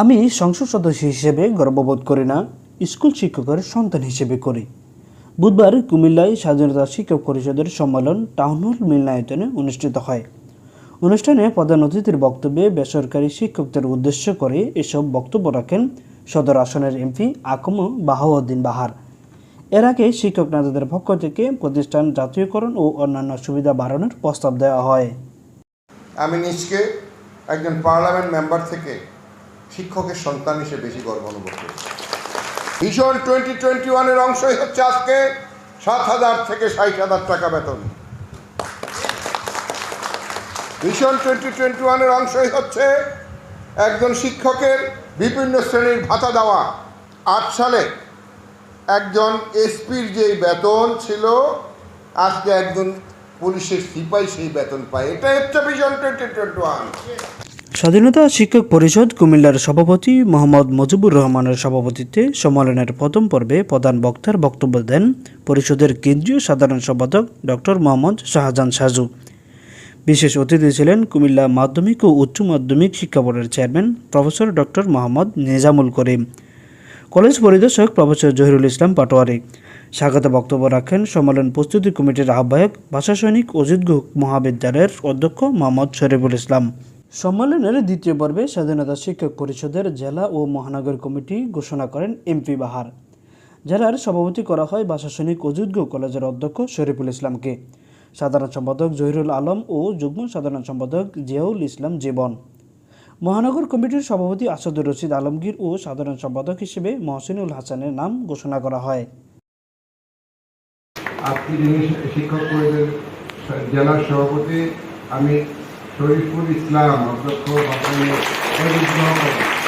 আমি সংসদ সদস্য হিসেবে গর্ববোধ করি না, স্কুল শিক্ষকের সন্তান হিসেবে করি। বুধবার কুমিল্লায় স্বাধীনতা শিক্ষক পরিষদের সম্মেলন টাউন হল মিলনায়তনে অনুষ্ঠিত হয়। অনুষ্ঠানে প্রধান অতিথির বক্তব্যে বেসরকারি শিক্ষকদের উদ্দেশ্য করে এসব বক্তব্য রাখেন সদর আসনের এমপি আকম বাহাউদ্দিন বাহার। এর আগে শিক্ষক নেতাদের পক্ষ থেকে প্রতিষ্ঠান জাতীয়করণ ও অন্যান্য সুবিধা বাড়ানোর প্রস্তাব দেওয়া হয়। আমি নিজকে একজন পার্লামেন্ট মেম্বার থেকে শিক্ষকের সন্তান হিসেবে বেশি গর্ব অনুভব করি। ভীষণ টোয়েন্টি টোয়েন্টি ওয়ানের অংশই হচ্ছে আজকে সাত হাজার থেকে ষাট হাজার টাকা বেতন। ভীষণ টোয়েন্টি টোয়েন্টি ওয়ানের অংশই হচ্ছে একজন শিক্ষকের বিভিন্ন শ্রেণির ভাতা দেওয়া। আট সালে একজন এসপির যেই বেতন ছিল, আজকে একজন পুলিশের সিপাই সেই বেতন পায়। এটাই হচ্ছে ভিশন টোয়েন্টি টোয়েন্টি ওয়ান স্বাধীনতা শিক্ষক পরিষদ কুমিল্লার সভাপতি মোহাম্মদ মুজিবুর রহমানের সভাপতিত্বে সম্মেলনের প্রথম পর্বে প্রধান বক্তার বক্তব্য দেন পরিষদের কেন্দ্রীয় সাধারণ সম্পাদক ডক্টর মোহাম্মদ শাহজাহান সাজু। বিশেষ অতিথি ছিলেন কুমিল্লা মাধ্যমিক ও উচ্চ মাধ্যমিক শিক্ষা বোর্ডের chairman professor doctor Mohammad Nizamul Karim, college পরিদর্শক প্রফেসর জহিরুল ইসলাম পাটোয়ারি। স্বাগত বক্তব্য রাখেন সম্মেলন প্রস্তুতি কমিটির আহ্বায়ক ভাষা সৈনিক অজিত গুহ মহাবিদ্যালয়ের অধ্যক্ষ মোহাম্মদ শরীফুল ইসলাম। সম্মেলনের দ্বিতীয় পর্বে স্বাধীনতা শিক্ষক পরিষদের জেলা ও মহানগর কমিটি ঘোষণা করেন এমপি বাহার। জেলার সভাপতি করা হয় ভাষা সৈনিক অজিত কলেজের অধ্যক্ষ শরীফুল ইসলামকে। সাধারণ সম্পাদক জহিরুল আলম ও যুগ্ম সাধারণ সম্পাদক জিয়াউল ইসলাম জীবন। মহানগর কমিটির সভাপতি আসাদুর রশিদ আলমগীর ও সাধারণ সম্পাদক হিসেবে মহসিনুল হাসানের নাম ঘোষণা করা হয়। আপনি শিক্ষক পরিষদের জেলার সভাপতি, আমি শরীফুল ইসলাম অধ্যক্ষ বাসনের